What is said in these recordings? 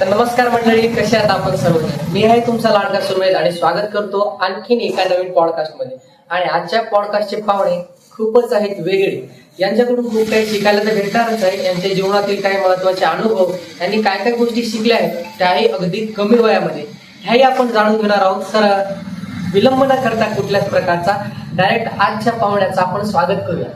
तर नमस्कार मंडळी कसे आहात आपण सर्वजण मी आहे तुमचा लाडका सुरवेद आणि स्वागत करतो आणखीन एका नवीन पॉडकास्टमध्ये आणि आजच्या पॉडकास्टचे पाहुणे खूपच आहेत वेगळे. यांच्याकडून खूप काही शिकायला तर भेटणारच आहे. यांच्या जीवनातील काही महत्त्वाचे अनुभव यांनी काय काय गोष्टी शिकल्या आहेत त्याही अगदी कमी वयामध्ये. ह्याही आपण जाणून घेणार आहोत. तर विलंब न करता कुठल्याच प्रकारचा डायरेक्ट आजच्या पाहुण्याचं आपण स्वागत करूया.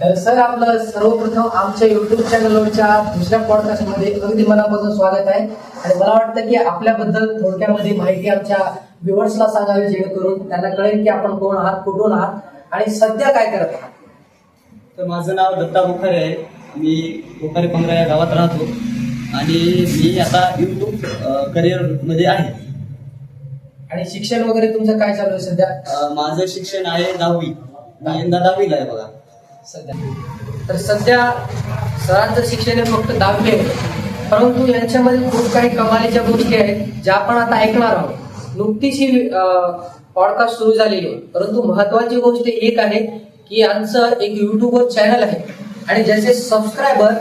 तर सर आपलं सर्वप्रथम आमच्या युट्यूब चॅनलवरच्या दुसऱ्या पॉडकास्टमध्ये अगदी मनापासून स्वागत आहे. आणि मला वाटतं की आपल्याबद्दल थोडक्यामध्ये माहिती आमच्या व्ह्युअर्सला सांगावी जेणेकरून त्यांना कळेल की आपण कोण आहात कुठून आहात आणि सध्या काय करत आहात. तर माझं नाव दत्ता बोखारे आहे. मी बोखारे पंधरा या गावात राहतो. आणि मी आता यूट्यूब करिअरमध्ये आहे. आणि शिक्षण वगैरे तुमचं काय चालू आहे सध्या? माझं शिक्षण आहे दहावी. यंदा दहावीला आहे बघा. सध्या. तर सध्या सरांचं शिक्षण हे फक्त दहावी आहे परंतु यांच्यामध्ये खूप काही कमालीच्या गोष्टी आहेत ज्या आपण आता ऐकणार आहोत. नुकतीच ही पॉडकास्ट सुरू झालेली आहे. परंतु महत्वाची गोष्ट एक आहे की यांचं एक युट्यूबवर चॅनल आहे आणि ज्याचे सबस्क्रायबर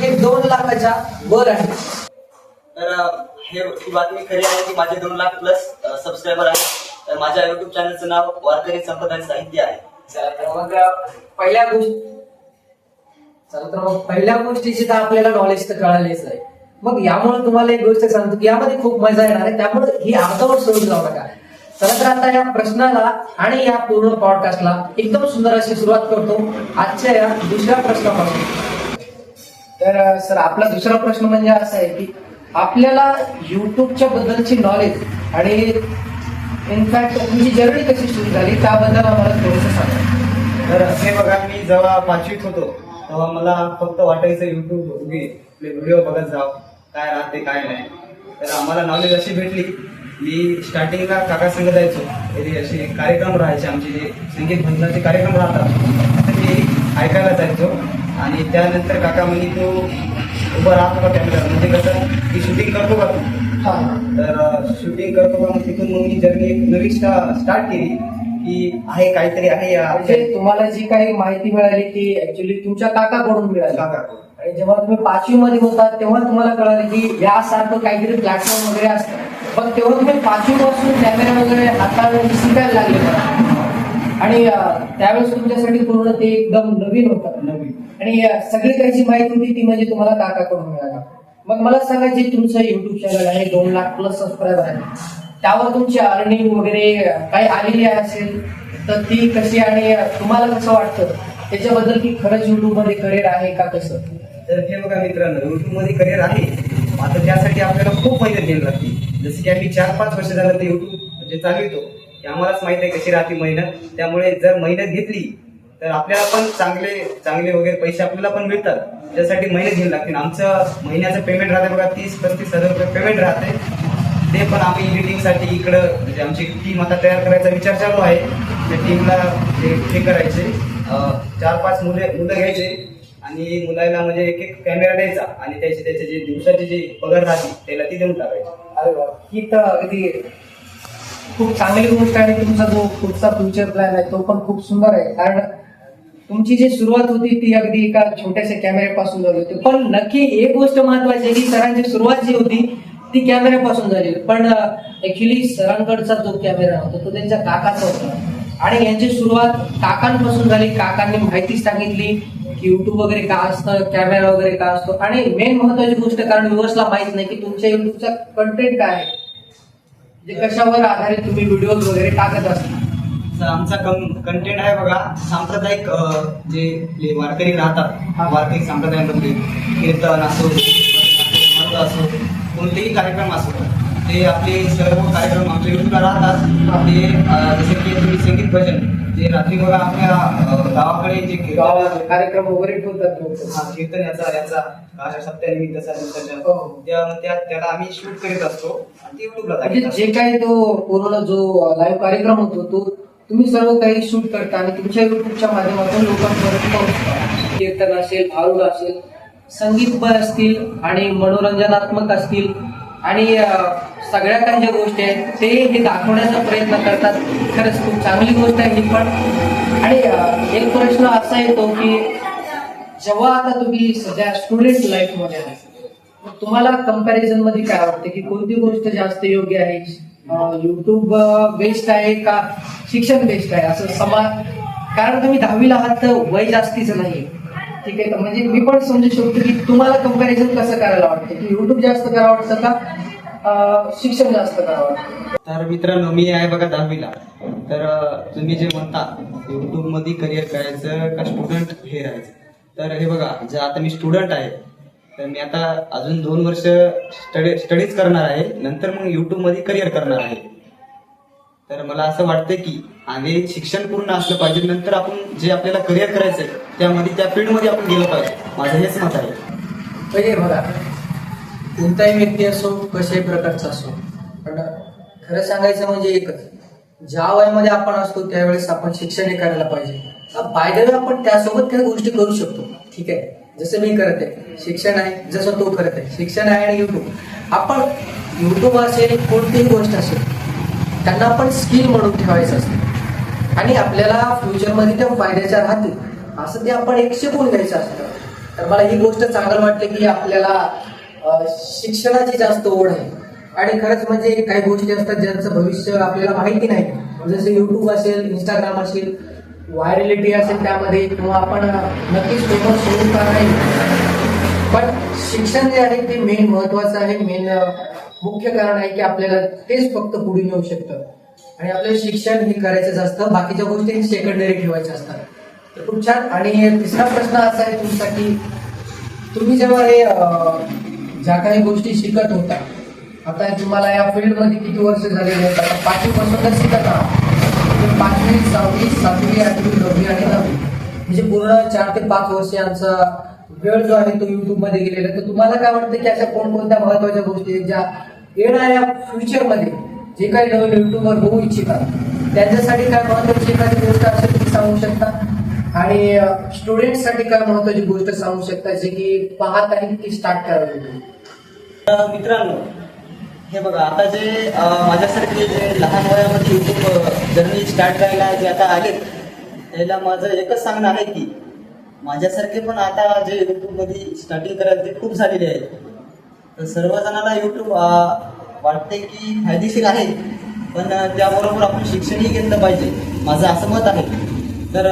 हे दोन लाखाच्या वर आहे तर हे ही बातमी खरी आहे की माझे दोन लाख प्लस सबस्क्रायबर आहेत. तर माझ्या युट्यूब चॅनलचं नाव वारकरी संप्रदाय साहित्य आहे. चला तर मग पहिल्या गोष्ट चला तर मग पहिल्या गोष्टीची तर आपल्याला नॉलेज तर कळालीच आहे. मग यामुळे तुम्हाला एक गोष्ट सांगतो की यामध्ये खूप मजा येणार आहे. त्यामुळे ही अर्धवट सोडून जाऊ नका. चला तर आता या प्रश्नाला आणि या पूर्ण पॉडकास्टला एकदम सुंदर अशी सुरुवात करतो. आजच्या या दुसऱ्या प्रश्नापासून. तर सर आपला दुसरा प्रश्न म्हणजे असा आहे की आपल्याला युट्यूबच्या बद्दलची नॉलेज आणि इनफॅक्ट तुमची जर्नी कशी सुरू झाली त्याबद्दल आम्हाला थोडंसं सांगा. तर असे बघा मी जेव्हा पाचवीत होतो तेव्हा मला फक्त वाटायचं युट्यूब उभी व्हिडिओ बघत जाव काय राहते काय नाही. तर आम्हाला नॉलेज अशी भेटली मी स्टार्टिंगला काका संग जायचो. तरी असे कार्यक्रम राहायचे आमचे जे संगीत भजनाचे कार्यक्रम राहतात. तर मी ऐकायला जायचो. आणि त्यानंतर काका म्हणे तो उभं राहतो का कॅमेरा म्हणजे कसं की शूटिंग करतो का तू? तर शूटिंग करतो मग तिथून मग मी जर्नी एक नवी स्टार्ट केली की आहे काहीतरी आहे या म्हणजे तुम्हाला जी काही माहिती मिळाली ती ऍक्च्युली तुमच्या काकाकडून मिळाली. काकाकडून. आणि जेव्हा तुम्ही पाचवी मध्ये होता तेव्हा तुम्हाला कळालं की यासारखं काहीतरी प्लॅटफॉर्म वगैरे असतं. पण तेव्हा तुम्ही पाचवी पासून कॅमेरा वगैरे हाताळण्याची शिकायला लागले. आणि अं, त्यावेळेस तुमच्यासाठी पूर्ण ते एकदम नवीन होतं. नवीन. आणि अं, सगळी काही जी माहिती होती ती म्हणजे तुम्हाला काकाकडून मिळाला. मग मला सांगा जे तुमचं युट्यूब चॅनल आहे दोन लाख प्लस सबस्क्राईबर आहे त्यावर तुमची अर्निंग वगैरे काही आलेली असेल तर ती कशी आणि तुम्हाला कसं वाटतं? त्याच्याबद्दल की खरंच युट्यूबमध्ये करिअर आहे का कसं? तर हे बघा मित्रांनो युट्यूबमध्ये करिअर आहे. आता त्यासाठी आपल्याला खूप मेहनत घ्यावी लागते जसं की आम्ही चार पाच वर्ष झालं ते युट्यूब म्हणजे चालवितो. आम्हालाच माहीत आहे कशी राहते मेहनत. त्यामुळे जर मेहनत घेतली तर आपल्याला पण चांगले चांगले वगैरे पैसे आपल्याला पण मिळतात. त्यासाठी मेहनत घेऊन लागतील. आमचं महिन्याचं पेमेंट राहते बघा तीस पस्तीस हजार रुपये पेमेंट राहते. ते पण आम्ही एडिटिंगसाठी इकडं म्हणजे आमची टीम आता तयार करायचा विचार चालू आहे. त्या टीमला हे करायचे. चार पाच मुले मुलं घ्यायचे. आणि मुलाला म्हणजे एक एक कॅमेरा द्यायचा. आणि त्याचे त्याचे जे दिवसाचे जे पगार राहते त्याला ती देऊन टाकायची. अरे वा. ही तर अगदी खूप चांगली गोष्ट आहे तुमचा जो पुढचा फ्युचर प्लॅन आहे तो पण खूप सुंदर आहे. कारण तुमची जी सुरुवात होती ती अगदी एका छोट्याशा कॅमेऱ्यापासून झाली होती. पण नक्की एक गोष्ट महत्वाची आहे की सरांची सुरुवात जी होती ती कॅमेऱ्यापासून झाली पण ऍक्च्युली सरांकडचा जो कॅमेरा होता तो त्यांच्या काकाचा होता. आणि यांची सुरुवात काकांपासून झाली. काकांनी माहिती सांगितली की युट्यूब वगैरे का असतं कॅमेरा वगैरे का असतो. आणि मेन महत्वाची गोष्ट कारण व्ह्युअर्सला माहीत नाही की तुमच्या युट्यूबचा कंटेंट काय आहे. जे कशावर आधारित तुम्ही व्हिडिओ वगैरे टाकत असता. तर आमचा कंटेंट आहे बघा सांप्रदायिक जे वारकरी राहतात वारकरी संप्रदायामध्ये कीर्तन असो असो कोणतेही कार्यक्रम असो ते आपले सर्व कार्यक्रम आमच्या युट्यूबला राहतात ते जसे की तुम्ही संगीत भजन जे रात्री बघा आपल्या गावाकडे जे कार्यक्रम वगैरे ठेवतात हा, कीर्तन याचा याचा अशा हो. त्या त्याला आम्ही शूट करीत असतो. ते युट्यूबला म्हणजे जे काही तो पूर्ण जो लाईव्ह कार्यक्रम होतो तो तुम्ही सर्व काही शूट करता आणि तुमच्या युट्यूबच्या माध्यमातून लोकांपर्यंत पोहोचता. कीर्तन असेल भारूड असेल संगीत पण असतील आणि मनोरंजनात्मक असतील आणि सगळ्या काही ज्या गोष्टी आहेत ते हे दाखवण्याचा प्रयत्न करतात. खरंच खूप चांगली गोष्ट आहे ही पण. आणि एक प्रश्न असा येतो की जेव्हा आता तुम्ही सध्या स्टुडंट लाईफमध्ये आहे तुम्हाला कंपॅरिझनमध्ये काय वाटतं की कोणती गोष्ट जास्त योग्य आहे? युट्यूब बेस्ट आहे का? शिक्षण बेस्ट आहे असं समाज कारण तुम्ही दहावीला आहात तर वय जास्तीचं नाही ठीक आहे म्हणजे मी पण समजू शकतो की तुम्हाला कंपॅरिझन कसं करायला वाटतं? की युट्यूब जास्त करावं वाटतं का शिक्षण जास्त करावं वाटतं? तर मित्रांनो मी आहे बघा दहावीला. तर तुम्ही जे म्हणता युट्यूबमध्ये करिअर करायचं का स्टुडंट हे राहायचं? तर हे बघा जे आता मी स्टुडंट आहे तर मी आता अजून दोन वर्ष स्टडी स्टडीज करणार आहे. नंतर मग युट्यूबमध्ये करिअर करणार आहे. तर मला असं वाटतं की आधी शिक्षण पूर्ण असलं पाहिजे नंतर आपण जे आपल्याला करिअर करायचं आहे त्यामध्ये त्या फील्डमध्ये आपण गेलं पाहिजे. माझं हेच मत आहे. म्हणजे बघा कोणताही व्यक्ती असो कशाही प्रकारचा असो पण खरं सांगायचं म्हणजे एकच ज्या वयामध्ये आपण असतो त्यावेळेस आपण शिक्षण हे करायला पाहिजे. बाय आपण त्यासोबत काही गोष्टी करू शकतो. ठीक आहे? जसं मी करत आहे. शिक्षण आहे जसं तो करत आहे. शिक्षण आहे आणि युट्यूब आपण युट्यूब असेल कोणतीही गोष्ट असेल त्यांना आपण स्किल म्हणून ठेवायचं असतं. आणि आपल्याला फ्युचरमध्ये त्या फायद्याच्या राहतील असं ते आपण एक शिकून घ्यायचं असतं. तर मला ही गोष्ट चांगलं वाटते की आपल्याला शिक्षणाची जास्त ओढ आहे. आणि खरंच म्हणजे काही गोष्टी असतात ज्यांचं भविष्य आपल्याला माहिती नाही. म्हणजे जसं युट्यूब असेल इंस्टाग्राम असेल व्हायरलिटी असेल त्यामध्ये किंवा आपण नक्कीच सोबत होऊ का नाही पण शिक्षण जे आहे ते मेन महत्वाचं आहे. मेन मुख्य कारण आहे की आपल्याला तेच फक्त पुढे नेऊ शकतं. आणि आपल्याला शिक्षण हे करायचंच असतं. बाकीच्या गोष्टी सेकंडरी ठेवायच्या असतात. तर खूप छान. आणि तिसरा प्रश्न असा आहे तुमचा की तुम्ही जेव्हा हे ज्या काही गोष्टी शिकत होता आता तुम्हाला या फील्डमध्ये किती वर्ष झालेली आहेत? आता पाचवी शिकत आहात. तर पाचवी सहावी सातवी आठवी नववी आणि नववी. म्हणजे पूर्ण चार ते पाच वर्ष यांचा वेळ जो आहे तो युट्यूबमध्ये गेलेला. तर तुम्हाला काय वाटतं की अशा कोणकोणत्या महत्त्वाच्या गोष्टी आहेत ज्या येणाऱ्या फ्युचरमध्ये जे काही नवीन युट्यूबर होऊ इच्छितात त्यांच्यासाठी काय महत्वाची एखादी गोष्ट असेल ती सांगू शकता? आणि स्टुडंटसाठी काय महत्वाची गोष्ट सांगू शकता जे की पाहत आहेत की स्टार्ट करावी तर मित्रांनो हे बघा आता जे माझ्यासारखे जे लहान वयामध्ये युट्यूब जर्नी स्टार्ट करायला जे आता आलेत त्याला माझं एकच सांगणं आहे की माझ्यासारखे पण आता जे युट्यूबमध्ये स्टार्टिंग करायला ते खूप झालेले आहेत. तर सर्वजणाला युट्यूब वाटते की फायदेशीर आहे पण त्याबरोबर आपण शिक्षणही घेतलं पाहिजे. माझं असं मत आहे. तर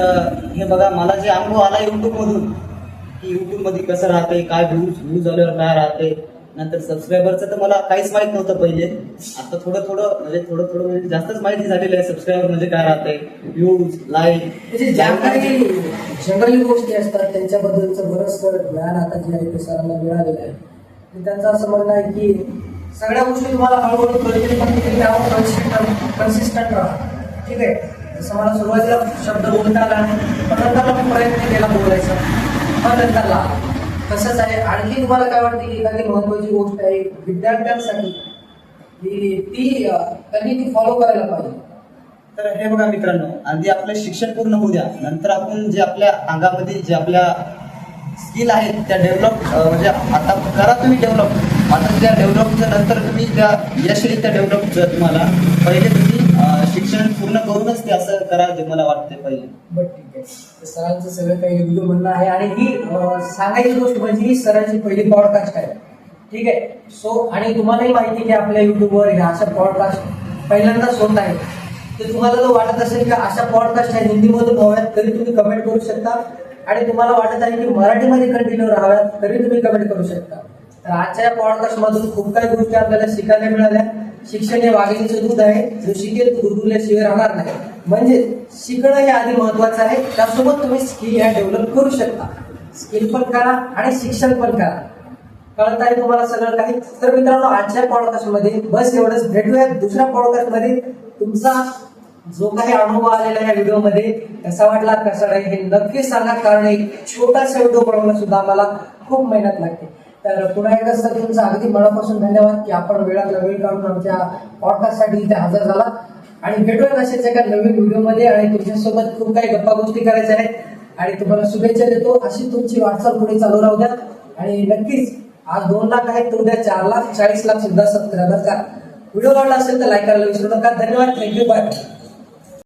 हे बघा मला जे अनुभव आला युट्यूबमधून की युट्यूबमध्ये कसं राहते काय व्ह्यूज व्ह्यूज आल्यावर काय राहते नंतर सबस्क्रायबरचं तर मला काहीच माहीत नव्हतं पहिले. आता थोडं थोडं म्हणजे थोडं थोडं म्हणजे जास्तच माहिती झालेली आहे सबस्क्रायबर म्हणजे काय राहते व्ह्यूज लाईक म्हणजे ज्या काही जनरल गोष्टी असतात त्यांच्याबद्दलचं बरंच ज्ञान आता जे आहे ते सरांना मिळालेलं आहे. त्यांचं असं म्हणणं आहे की सगळ्या गोष्टी तुम्हाला हळूहळू कळतील पण तुम्ही त्यावर कन्सिस्टंट कन्सिस्टंट राहा. ठीक आहे? जसं मला सुरुवातीला शब्द बोलता आला नाही पण नंतर मी प्रयत्न केला बोलायचा. पण नंतर तसंच आहे. आणखी तुम्हाला काय वाटतं की एखादी महत्वाची गोष्ट आहे? विद्यार्थ्यांसाठी की ती त्यांनी ती फॉलो करायला पाहिजे. तर हे बघा मित्रांनो आधी आपलं शिक्षण पूर्ण होऊ द्या. नंतर आपण जे आपल्या अंगामध्ये जे आपल्या स्किल आहेत त्या डेव्हलप म्हणजे आता करा तुम्ही डेव्हलप आता त्या डेव्हलपच्या नंतर तुम्ही त्या यशरित्या डेव्हलप तुम्हाला पहिले तुम्ही शिक्षण पूर्ण करूनच ते असं करावं मला वाटते पहिले. बट ठीक आहे. सरांचं सगळं काही योग्य म्हणणं आहे. आणि ही सांगायची गोष्ट म्हणजे ही सरांची पहिली पॉडकास्ट आहे. ठीक आहे? सो आणि तुम्हालाही माहिती आहे की आपल्या युट्यूबवर ह्या अशा पॉडकास्ट पहिल्यांदाच होत आहे तर तुम्हाला जर वाटत असेल की अशा पॉडकास्ट आहे हिंदीमधून व्हाव्यात तरी तुम्ही कमेंट करू शकता. आणि तुम्हाला वाटत आहे की मराठीमध्ये कंटिन्यू राहाव्यात तरी तुम्ही कमेंट करू शकता. तर आजच्या या पॉडकास्टमधून खूप काही गोष्टी आपल्याला शिकायला मिळाल्या. शिक्षण हे वाघिणीचं दूध आहे. जो शिकेल तो राहणार नाही. म्हणजे शिकणं हे आधी महत्वाचं आहे. त्यासोबत तुम्ही स्किल ह्या डेव्हलप करू शकता. स्किल पण करा आणि शिक्षण पण करा. कळत आहे तुम्हाला सगळं काही? तर मित्रांनो आजच्या पॉडकास्टमध्ये बस एवढंच. भेटूया दुसऱ्या पॉडकास्टमध्ये तुमचा जो काही अनुभव आलेला आहे या व्हिडिओमध्ये कसा वाटला कसा नाही हे नक्कीच सांगा. कारण एक छोटासा व्हिडिओ बनवणं सुद्धा आम्हाला खूप मेहनत लागते. तर पुन्हा एकदा सर तुमचा अगदी मनापासून धन्यवाद की आपण वेळात वेळ काढून आमच्या पॉडकास्टसाठी इथे हजर झाला आणि भेटूया अशाच एका नवीन व्हिडिओमध्ये आणि तुमच्यासोबत खूप काही गप्पा गोष्टी करायच्या आहेत. आणि तुम्हाला शुभेच्छा देतो. अशी तुमची वाटचाल पुढे चालू राहू द्या. आणि नक्कीच आज दोन लाख आहेत तर उद्या चार लाख चाळीस लाख सुद्धा सबस्क्रायबर करा व्हिडिओ आवडला असेल तर लाईक करायला विसरू नका. धन्यवाद. Thank you bye